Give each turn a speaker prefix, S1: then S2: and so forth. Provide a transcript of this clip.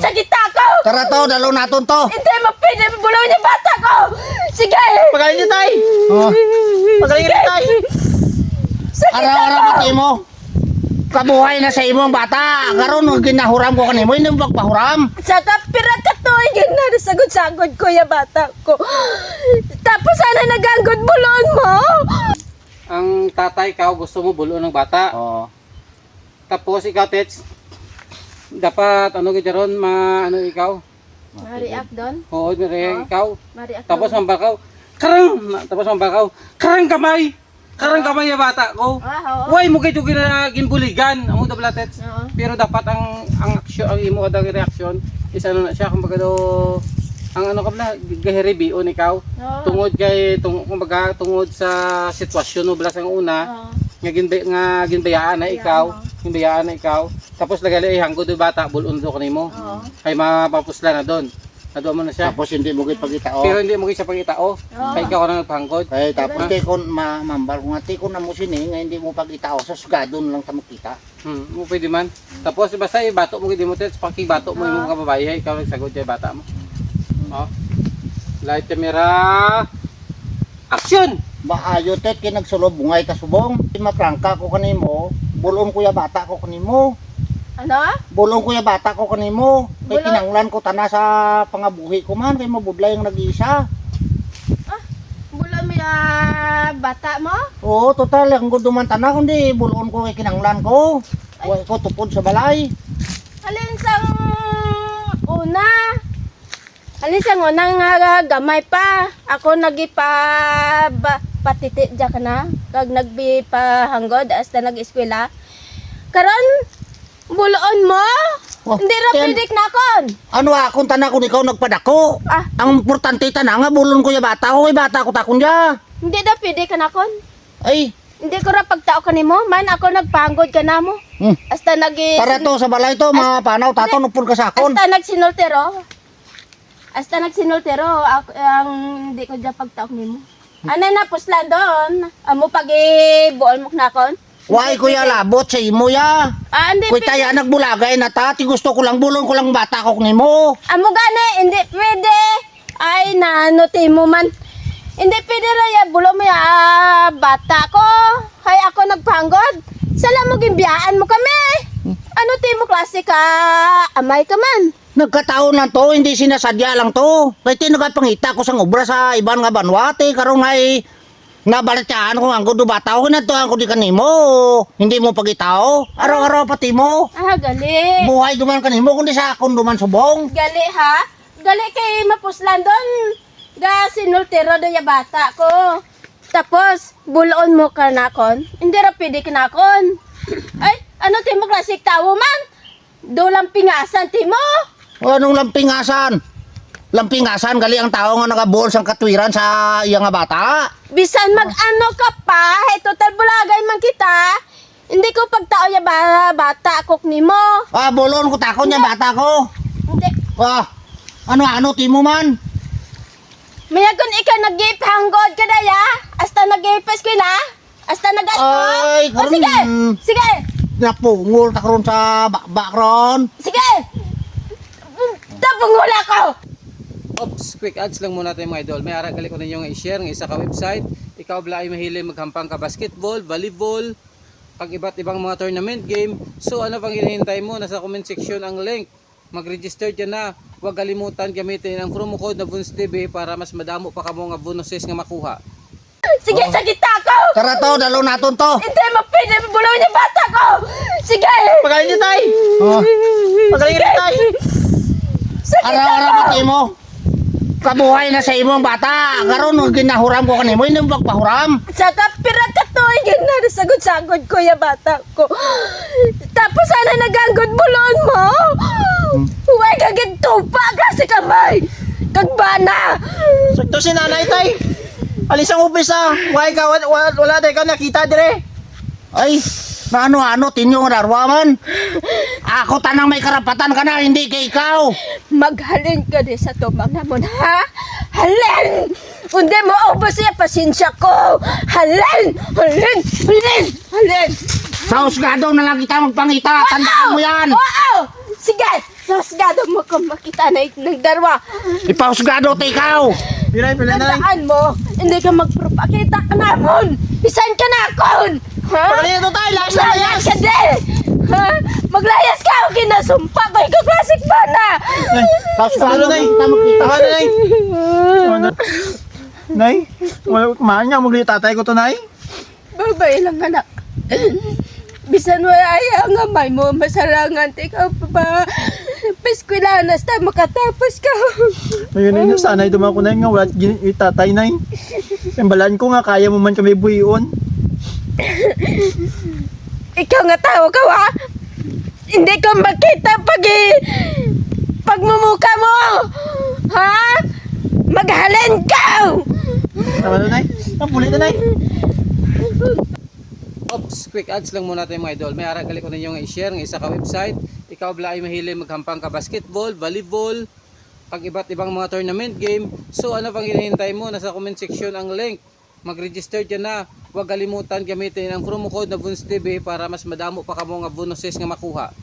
S1: sa kita ko!
S2: Tara to, dalo naton to.
S1: Hindi pwede bulawin yung bata ko! Sige!
S3: Pagaling niyo tay.
S2: Oh.
S3: Pagaling niyo tay.
S1: Sa kita
S2: Araw-araw
S1: ko!
S2: pati mo. Kabuhay na sa imong bata. Karon ginahuram ko kanimo, hindi mo pagpahuram.
S1: Sa kapira ka to, yun na nasagod-sagod ko yung bata ko. Tapos sana naganggot bulon mo!
S3: Ang tatay ka gusto mo bulo ng bata.
S2: Oo.
S3: Tapos ikaw tets dapat ano gid ron ma ano ikaw?
S1: Ma-react doon?
S3: Oo, dire ikaw.
S1: Ma-react
S3: Tapos mambakaw. Karang tapos mambakaw. Karang kamay. Karang kamay ya bata ko.
S1: Ah, oo.
S3: Why mo kay gina ginbuligan amo da tets.
S1: Oo.
S3: Pero dapat ang ang aksyon ang imo kada reaksyon is ano na siya kumbaga do ang ano ka bala gahiribion ikaw
S1: Oo.
S3: tungod kay tung kumbaga tungod sa sitwasyon mo blas ang una
S1: Oo.
S3: nga ginbay nga ginbayaan na ikaw ginbayaan na ikaw tapos lagali ay hanggo do bata bulon do kanimo
S1: Oo.
S3: ay mapapusla na doon. Nado mo na siya.
S2: Tapos hindi mo gid pagitao.
S3: pero hindi mo siya pagitao
S1: Oo.
S3: kay ikaw na nagpanggod
S2: Eh, tapos kay kon ma mambal ko nga kon na mo sini nga hindi mo pagitao sa sugadon lang ta makita.
S3: hmm mo pwede man. Tapos basta ibato mo gid mo tets pakibato mo imong kababaye ikaw nagsagod kay bata mo. Oh. Light camera. Action
S2: Maayo tet kay nagsulob bungay ka subong. Maprangka ko kanimo, bulon ko ya bata ko kanimo.
S1: Ano?
S2: Bulong ko ya bata ko kanimo. Kay
S1: Bulong?
S2: kinanglan ko tana sa pangabuhi ko man kay mabudlay ang nag-isa.
S1: Bulon mo yung bata mo?
S2: Oo, total ang gusto man tana kundi bulon ko kay kinanglan ko. Wa ko tupod sa balay.
S1: Alin sang una? Alin sang una nga gamay pa? Ako nagipa ba, patiti dya ka na? Kag nagbi pa hanggod hasta nag-eskwela. Karon buloon mo?
S2: Oh,
S1: Hindi ra
S2: ten-
S1: pidik na kon.
S2: Ano akong tana kun ikaw nagpadako?
S1: Ah,
S2: Ang importante tana nga bulon ko ya bata ko kay bata ko takon ya.
S1: hindi da pidik ka na kon.
S2: Ay,
S1: Hindi ko ra pagtao kanimo, man ako nagpanggod ka na mo.
S2: hmm.
S1: Hasta nagi
S2: Tara to sa balay to, mapanaw tato nupon ka sa akon.
S1: Hasta nagsinultero. Hasta nagsinultero, ako, ang hindi ko dyan pagtaok nimo. Ano na puslan doon? Amo pag ibuol mo na kon?
S2: Wai ko ya labot sa imo ya.
S1: Ah, hindi
S2: Kuy
S1: pwede.
S2: taya nagbulagay na ta, ti gusto ko lang bulon ko lang bata ko nimo.
S1: Amo gani, hindi pwede. Ay, nanuti mo man. Hindi pwede ra ya, bulo mo ya, ah, bata ko. Hay ako nagpanggod. Sala mo gimbiyaan mo kami. Ano ti mo klase ka? Amay ka man.
S2: Nagkataon lang to, hindi sinasadya lang to. Kaya tinagapangita ko sa obra sa ibang nga banwate, karon ay nabalatsaan ko ang gudo bata ko natuhan ko di kanimo. Hindi mo pagitao. Araw-araw pati mo.
S1: Ah, gali.
S2: Buhay duman kanimo kundi sa akon duman subong.
S1: Gali ha? Gali kay mapuslan doon. Ga sinultero do ya bata ko. Tapos, buloon mo ka nakon. Hindi ra pwede ka nakon. Ay, ano ti mo klasik tawo man? Do lang pingasan ti mo.
S2: O anong lampingasan? Lampingasan gali ang tao nga nagabol sang katwiran sa iya nga bata.
S1: Bisan mag-ano ka pa, hey, total bulagay man kita. Hindi ko pagtao ya ba, bata kok nimo.
S2: Ah, bolon ko takon niya bata ko.
S1: Hindi.
S2: Ah, ano-ano timo man?
S1: Mayagon ikaw nag-gip hanggod ka daya. Hasta nag-gip eskwela. Hasta nag-asko.
S2: Ay,
S1: O,
S2: karon-
S1: sige. Sige.
S2: Napungol ta karon sa bakron.
S1: Sige! Tapungula ko!
S3: Ops, quick ads lang muna tayo mga idol. May ara gali ko ninyo nga i-share ng isa ka website. Ikaw bala ay mahilig maghampang ka basketball, volleyball, pag iba't ibang mga tournament game. So ano pang hinihintay mo? Nasa comment section ang link. Mag-register dyan na. Huwag kalimutan gamitin ang promo code na Buns TV para mas madamo pa kamo nga bonuses nga makuha.
S1: Sige, sa kita ko!
S2: Tara to, dalo naton to.
S1: Hindi mo pwede bulawin yung bata ko! Sige!
S3: Pagaling niyo tay!
S2: Oh,
S3: Pagaling niyo tay!
S1: Sa kita
S2: araw-araw pati mo. Kabuhay na sa imong bata. Karon nung ginahuram ko kanimo, mo pagpahuram.
S1: Sa kapira ka to, yun na, nasagod-sagod ko yung bata ko. Tapos sana naganggot bulon mo. Huwag kagad tupa kasi kamay. Kagbana.
S3: Sakto si nanay tay! Alis ang upisa! Why ka? Wala, wala tayo ka nakita dire!
S2: Ay, na ano-ano, tinyo nga darwaman. Ako tanang may karapatan ka na, hindi kay ikaw.
S1: Maghalin ka di sa tumang namon, ha? Halin! Hindi mo ubos yung pasensya ko! Halin! Halin! Halin! Halin!
S2: Sa husgado na lang kita magpangita, tandaan mo yan.
S1: Oo! Sige! Sasgado mo kung makita na ng darwa.
S2: Ipahusgado ti ikaw.
S4: Pilay, pilay na.
S1: Tandaan mo, hindi ka magpropakita ka namon. Bisan ka na akon. Ha?
S2: Pagkali ito tayo, layas na
S1: Maglayas
S2: layas.
S1: ka din. Ha? Maglayas ka o kinasumpa ko. Ikaw klasik ba na?
S2: Pahusgado
S4: Ano, Nay?
S2: kita makita.
S4: Tama na, Nay. Ano? Nay, wala kumain nga. Magli tatay ko to, Nay.
S1: Babay lang anak. Bisan wala ay ang amay mo, masarangan. Ikaw pa ba? Paskwilahan na sa makatapos ka.
S4: Ngayon na sanay dumako na nga. Wala gin- yung tatay, Nay. Imbalan ko nga, kaya mo man kami buion.
S1: Ikaw nga tao ka wa? Hindi ko makita pag pagmumuka mo. Ha? Maghalin ka!
S4: Tama na, Nay. Ang pulit na, Nay.
S3: Ops, quick ads lang muna tayo mga idol. May aragali ko ninyo nga i-share ng isa ka website. Ikaw bala ay mahilig maghampang ka basketball, volleyball, pag iba't ibang mga tournament game. So ano pang hinihintay mo? Nasa comment section ang link. Mag-register dyan na. Huwag kalimutan gamitin ang promo code na BUNSTV para mas madamo pa ka mo nga bonuses nga makuha.